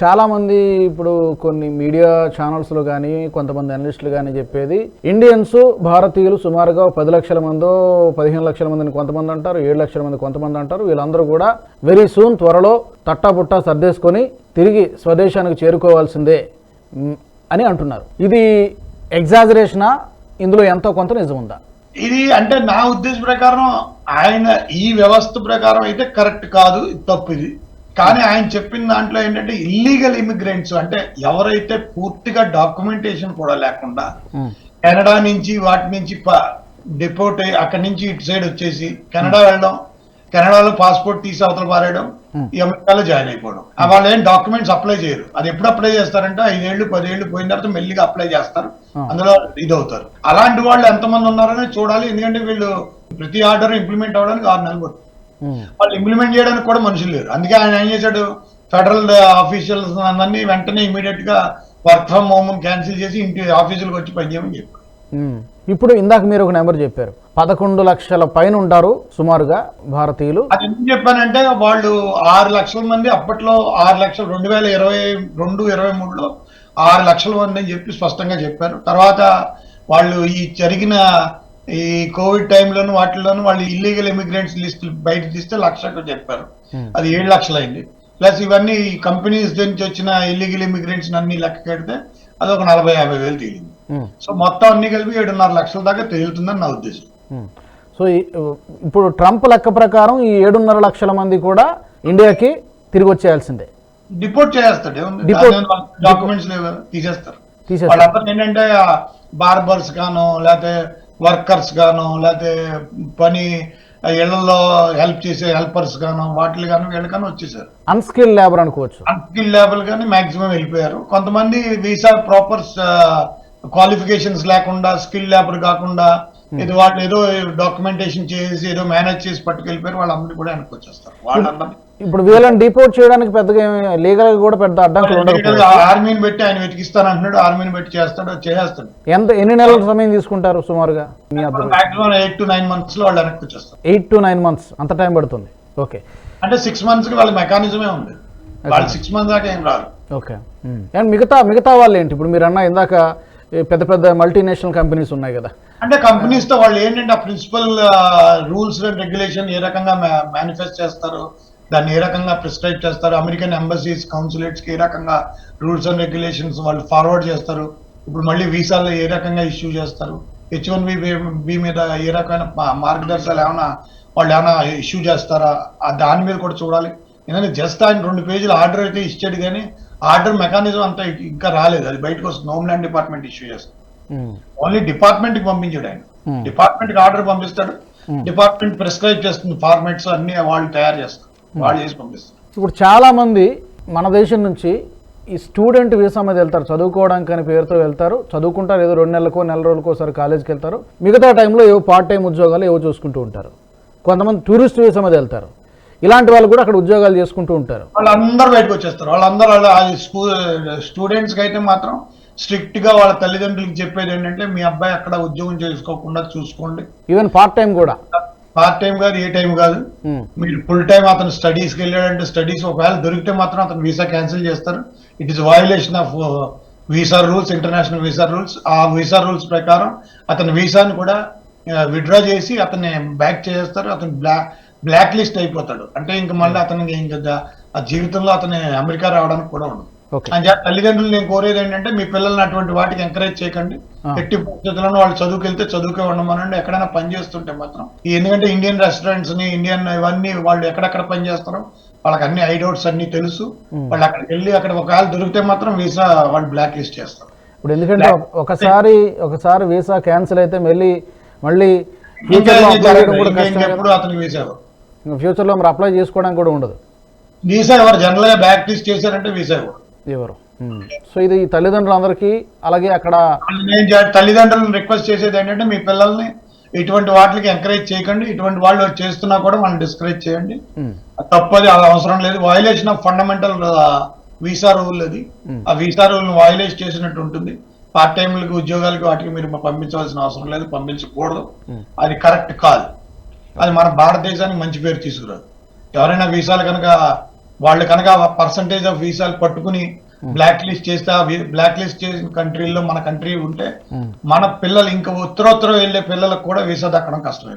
చాలామంది ఇప్పుడు కొన్ని మీడియా ఛానల్స్లో కానీ కొంతమంది అనలిస్టులు కానీ చెప్పేది ఇండియన్స్ భారతీయులు సుమారుగా పది లక్షల మందో పదిహేను లక్షల మందిని కొంతమంది అంటారు ఏడు లక్షల మంది కొంతమంది అంటారు. వీళ్ళందరూ కూడా వెరీ సూన్ త్వరలో తట్టాబుట్టా సర్దేసుకొని తిరిగి స్వదేశానికి చేరుకోవాల్సిందే అని అంటున్నారు. ఇది ఎగ్జాజరేషనా? ఇందులో ఎంతో కొంత నిజం ఉందా? ఇది అంటే నా ఉద్దేశం ప్రకారం ఆయన ఈ వ్యవస్థ ప్రకారం అయితే కరెక్ట్ కాదు తప్పు ఇది కానీ ఆయన చెప్పిన దాంట్లో ఏంటంటే ఇల్లీగల్ ఇమిగ్రెంట్స్ అంటే ఎవరైతే పూర్తిగా డాక్యుమెంటేషన్ కూడా లేకుండా కెనడా నుంచి వాటి నుంచి డిపోర్ట్ అయ్యి అక్కడి నుంచి ఇటు సైడ్ వచ్చేసి కెనడా వెళ్ళడం కెనడాలో పాస్పోర్ట్ తీసి అవతల పారేయడం ఈ అమెరికాలో జాయిన్ అయిపోవడం. వాళ్ళు ఏం డాక్యుమెంట్స్ అప్లై చేయరు. అది ఎప్పుడు అప్లై చేస్తారంటే ఐదేళ్ళు పదేళ్ళు పోయిన తర్వాత మెల్లిగా అప్లై చేస్తారు. అందులో ఇది అవుతారు అలాంటి వాళ్ళు ఎంతమంది ఉన్నారని చూడాలి. ఎందుకంటే వీళ్ళు ప్రతి ఆర్డర్ ఇంప్లిమెంట్ అవ్వడానికి ఆరు నెలలు వాళ్ళు ఇంప్లిమెంట్ చేయడానికి కూడా మనుషులు లేరు. అందుకే ఆయన ఏం చేశాడు? ఫెడరల్ ఆఫీషియల్స్ అందరినీ వెంటనే ఇమీడియట్గా వర్క్ ఫ్రమ్ హోమ్ క్యాన్సిల్ చేసి ఇంటి ఆఫీసులకు వచ్చి పనిచేయమని చెప్పారు. ఇప్పుడు ఇందాక మీరు ఒక నెంబర్ చెప్పారు. పదకొండు లక్షల పైన ఉంటారు సుమారుగా భారతీయులు. అది ఎందుకు చెప్పానంటే వాళ్ళు ఆరు లక్షల మంది అప్పట్లో ఆరు లక్షలు రెండు వేల ఇరవై రెండు ఇరవై మూడులో ఆరు లక్షల మంది అని చెప్పి స్పష్టంగా చెప్పారు. తర్వాత వాళ్ళు ఈ జరిగిన ఈ కోవిడ్ టైంలోను వాటిలోను వాళ్ళు ఇల్లీగల్ ఇమిగ్రెంట్స్ లిస్ట్ బయట తీస్తే లక్షకు చెప్పారు. Hmm. అది ఏడు లక్షలు అయింది ప్లస్ ఇవన్నీ కంపెనీస్ నుంచి వచ్చిన ఇల్లీగల్ ఇమిగ్రెంట్స్ అన్ని లెక్క కడితే అది ఒక నలభై యాభై వేలు తేలింది. మ్, సో మొత్తం అన్ని కలిపి ఏడున్నర లక్షల దాకా తేలుతుందని నా ఉద్దేశం. మ్. సో ఇప్పుడు ట్రంప్ లెక్క ప్రకారం ఈ ఏడున్నర లక్షల మంది కూడా ఇండియాకి తిరిగి వచ్చేయాల్సిందే. డిపోర్ట్ చేస్తాడు. డాక్యుమెంట్స్ తీసేస్తారు. వాళ్ళందరూ ఏంటంటే బార్బర్స్ గాను లేకపోతే వర్కర్స్ గాను లేకపోతే పని ఇళ్ళలో హెల్ప్ చేసే హెల్పర్స్ గాను వాటిలు గాను వీళ్ళకన్నా వచ్చేసారు. అన్స్కిల్ లేబర్ అనుకోవచ్చు. అన్స్కిల్ లేబుల్ గానీ మాక్సిమం వెళ్ళిపోయారు. కొంతమంది వీసా ప్రాపర్ క్వాలిఫికేషన్స్ లేకుండా స్కిల్ లేబర్ కాకుండా ఇది వాళ్ళు ఏదో డాక్యుమెంటేషన్ చేసి ఏదో మేనేజ్ చేసి పట్టుకెళ్ళిపోయారు వాళ్ళందరూ కూడా వెనక్కి వచ్చేస్తారు. వాళ్ళందరినీ ఇప్పుడు వీళ్ళని డిపోర్ట్ చేయడానికి పెద్దగా లీగల్ కూడా పెద్ద అడ్డంకులు ఆర్మీని పెట్టి ఆయన వెతికిస్తాను అంటున్నాడు ఆర్మీని పెట్టి చేస్తాడు చేస్తాడు ఎంత ఎన్ని నెలల సమయం తీసుకుంటారు సుమారుగా మీ మాక్సిమం ఎయిట్ టు నైన్ మంత్స్లో వాళ్ళు వెనక్కి వచ్చేస్తారు. ఎయిట్ టు నైన్ మంత్స్ అంత టైం పడుతుంది. ఓకే అంటే సిక్స్ మంత్స్కి వాళ్ళ మెకానిజమే ఉంది. వాళ్ళు సిక్స్ మంత్స్ దాకా ఏం రారు ఓకే అండ్ మిగతా మిగతా వాళ్ళు ఏంటి? ఇప్పుడు మీరు అన్న ఇందాక పెద్ద పెద్ద మల్టీనేషనల్ కంపెనీస్ ఉన్నాయి కదా. అంటే కంపెనీస్తో వాళ్ళు ఏంటంటే ఆ ప్రిన్సిపల్ రూల్స్ అండ్ రెగ్యులేషన్ ఏ రకంగా మేనిఫెస్ట్ చేస్తారు దాన్ని ఏ రకంగా ప్రిస్క్రైబ్ చేస్తారు అమెరికన్ ఎంబసీస్ కౌన్సిలేట్స్కి ఏ రకంగా రూల్స్ అండ్ రెగ్యులేషన్స్ వాళ్ళు ఫార్వర్డ్ చేస్తారు ఇప్పుడు మళ్ళీ వీసాలో ఏ రకంగా ఇష్యూ చేస్తారు హెచ్ వన్ బి మీద ఏ రకమైన మార్గదర్శనాలు మార్గదర్శకాలు ఏమైనా వాళ్ళు ఏమైనా ఇష్యూ చేస్తారా దాని మీద కూడా చూడాలి. ఎందుకంటే జస్ట్ ఆయన రెండు పేజీలు ఆర్డర్ అయితే ఇచ్చాడు కానీ ఆర్డర్ మెకానిజం అంతా ఇంకా రాలేదు. అది బయటకు వస్తుంది. హోమ్లాండ్ డిపార్ట్మెంట్ ఇష్యూ చేస్తుంది. ఓన్లీ డిపార్ట్మెంట్కి పంపించాడు ఆయన. Hmm. డిపార్ట్మెంట్కి ఆర్డర్ పంపిస్తాడు. డిపార్ట్మెంట్ ప్రిస్క్రైబ్ చేస్తుంది. ఫార్మాట్స్ అన్ని వాళ్ళు తయారు చేస్తారు. వాళ్ళు చేసి పంపిస్తారు. ఇప్పుడు చాలా మంది మన దేశం నుంచి ఈ స్టూడెంట్ వీసా మీద వెళ్తారు. చదువుకోవడానికి అని పేరుతో వెళ్తారు. చదువుకుంటారు. ఏదో రెండు నెలలకో నెల రోజులకో ఒకసారి కాలేజ్కి వెళ్తారు. మిగతా టైంలో ఏవో పార్ట్ టైం ఉద్యోగాలు ఏవో చూసుకుంటూ ఉంటారు. కొంతమంది టూరిస్ట్ వీసా మీద వెళ్తారు. ఇలాంటి వాళ్ళు కూడా అక్కడ ఉద్యోగాలు చేసుకుంటూ ఉంటారు. వాళ్ళందరూ బయటకు వచ్చేస్తారు. వాళ్ళందరూ వాళ్ళ స్కూల్ స్టూడెంట్స్కి అయితే మాత్రం స్ట్రిక్ట్గా వాళ్ళ తల్లిదండ్రులకు చెప్పేది ఏంటంటే మీ అబ్బాయి అక్కడ ఉద్యోగం చేసుకోకుండా చూసుకోండి. ఈవెన్ పార్ట్ టైం కూడా. పార్ట్ టైం కాదు ఏ టైం కాదు. మ్మ్. మీరు ఫుల్ టైం అతను స్టడీస్కి వెళ్ళాడంటే స్టడీస్ ఒకవేళ దొరికితే మాత్రం అతను వీసా క్యాన్సిల్ చేస్తారు. It is violation of visa rules international visa rules ఆ వీసా రూల్స్ ప్రకారం అతని వీసాని కూడా విత్డ్రా చేసి అతన్ని బ్యాక్ చేస్తారు. అతను బ్లాక్ బ్లాక్ లిస్ట్ అయిపోతాడు. అంటే ఇంకా మళ్ళీ అతనికి ఇంకా దా- ఆ జీవితంలో అతని అమెరికా రావడానికి కూడా ఉండదు. అని తల్లిదండ్రులు నేను కోరేది ఏంటంటే మీ పిల్లల్ని అటువంటి వాటికి ఎంకరేజ్ చేయకండి. ఎట్టి పరిస్థితుల్లో వాళ్ళు చదువుకెళ్తే చదువుకే ఉండమనండి. ఎక్కడైనా పని చేస్తుంటే మాత్రం. ఎందుకంటే ఇండియన్ రెస్టారెంట్స్ని ఇండియన్ ఇవన్నీ వాళ్ళు ఎక్కడెక్కడ పని చేస్తారో వాళ్ళకి అన్ని ఐడౌట్స్ అన్ని తెలుసు. వాళ్ళు అక్కడికి వెళ్ళి అక్కడ ఒకవేళ దొరికితే మాత్రం వీసా వాళ్ళు బ్లాక్ లిస్ట్ చేస్తారు. ఇప్పుడు ఎందుకంటే ఒక- ఒకసారి ఒకసారి వీసా క్యాన్సిల్ అయితే మళ్ళీ మళ్ళీ ఇంకెప్పుడు అతనికి వీసా. ఫ్యూచర్లో మరి అప్లై చేసుకోవడానికి కూడా ఉండదు. వీసా ఎవరు జనరల్గా బ్లాక్ లిస్ట్ చేశారంటే వీసా ఎవరు? సో ఇది తల్లిదండ్రులందరికీ అలాగే అక్కడ నేను తల్లిదండ్రులను రిక్వెస్ట్ చేసేది ఏంటంటే మీ పిల్లల్ని ఇటువంటి వాటికి ఎంకరేజ్ చేయకండి. ఇటువంటి వాళ్ళు చేస్తున్నా కూడా మనం డిస్కరేజ్ చేయండి. తప్పది అది అవసరం లేదు. Violation of fundamental visa rule అది. ఆ వీసా రూల్ వయలేట్ చేసినట్టు ఉంటుంది. పార్ట్ టైంలకి ఉద్యోగాలకి వాటికి మీరు పంపించవలసిన అవసరం లేదు. పంపించకూడదు. అది కరెక్ట్ కాదు. అది మన భారతదేశానికి మంచి పేరు తీసుకురాదు. ఎవరైనా వీసాలు కనుక వాళ్ళు కనుక పర్సంటేజ్ ఆఫ్ వీసాలు పట్టుకుని బ్లాక్ లిస్ట్ చేస్తే బ్లాక్ లిస్ట్ చేసిన కంట్రీల్లో మన కంట్రీ ఉంటే మన పిల్లలు ఇంకా ఉత్తరోత్తరం వెళ్ళే పిల్లలకు కూడా వీసా దక్కడం కష్టమే.